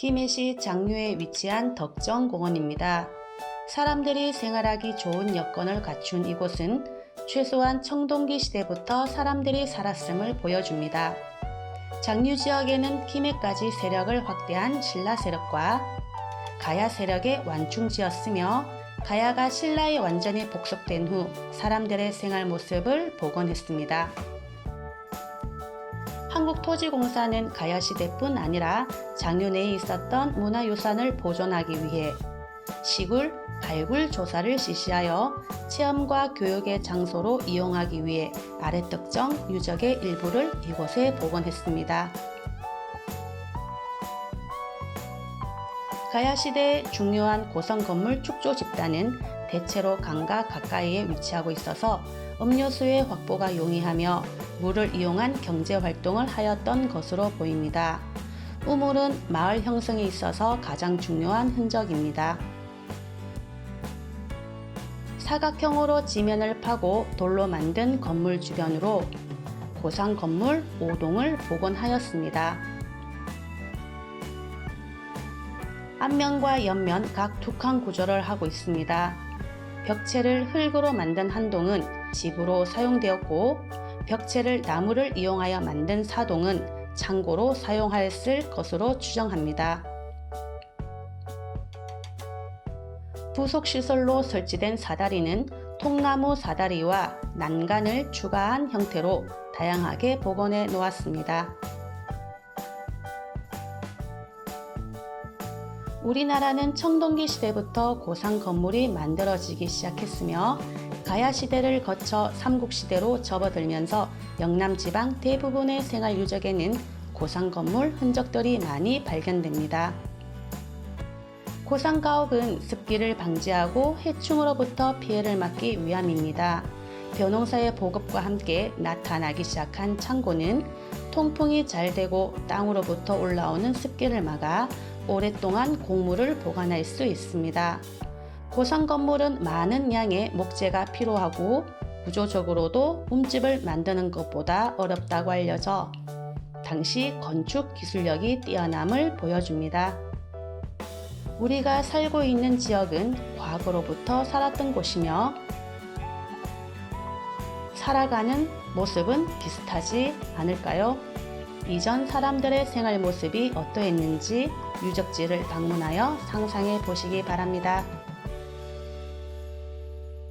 김해시 장류에 위치한 덕정공원입니다. 사람들이 생활하기 좋은 여건을 갖춘 이곳은 최소한 청동기 시대부터 사람들이 살았음을 보여줍니다. 장류 지역에는 김해까지 세력을 확대한 신라 세력과 가야 세력의 완충지였으며 가야가 신라에 완전히 복속된 후 사람들의 생활 모습을 복원했습니다. 한국토지공사는 가야시대뿐 아니라 장류 내에 있었던 문화유산을 보존하기 위해 시굴, 발굴 조사를 실시하여 체험과 교육의 장소로 이용하기 위해 아래 특정 유적의 일부를 이곳에 복원했습니다. 가야시대의 중요한 고성 건물 축조 집단은 대체로 강가 가까이에 위치하고 있어서 음료수의 확보가 용이하며 물을 이용한 경제 활동을 하였던 것으로 보입니다. 우물은 마을 형성에 있어서 가장 중요한 흔적입니다. 사각형으로 지면을 파고 돌로 만든 건물 주변으로 고상 건물 5동을 복원하였습니다. 앞면과 옆면 각 두 칸 구조를 하고 있습니다. 벽체를 흙으로 만든 한 동은 집으로 사용되었고 벽체를 나무를 이용하여 만든 사동은 창고로 사용하였을 것으로 추정합니다. 부속 시설로 설치된 사다리는 통나무 사다리와 난간을 추가한 형태로 다양하게 복원해 놓았습니다. 우리나라는 청동기 시대부터 고상 건물이 만들어지기 시작했으며 가야 시대를 거쳐 삼국 시대로 접어들면서 영남 지방 대부분의 생활 유적에는 고상 건물 흔적들이 많이 발견됩니다. 고상 가옥은 습기를 방지하고 해충으로부터 피해를 막기 위함입니다. 벼농사의 보급과 함께 나타나기 시작한 창고는 통풍이 잘 되고 땅으로부터 올라오는 습기를 막아 오랫동안 곡물을 보관할 수 있습니다. 고상 건물은 많은 양의 목재가 필요하고 구조적으로도 움집을 만드는 것보다 어렵다고 알려져 당시 건축 기술력이 뛰어남을 보여줍니다. 우리가 살고 있는 지역은 과거로부터 살았던 곳이며 살아가는 모습은 비슷하지 않을까요? 이전 사람들의 생활 모습이 어떠했는지 유적지를 방문하여 상상해 보시기 바랍니다.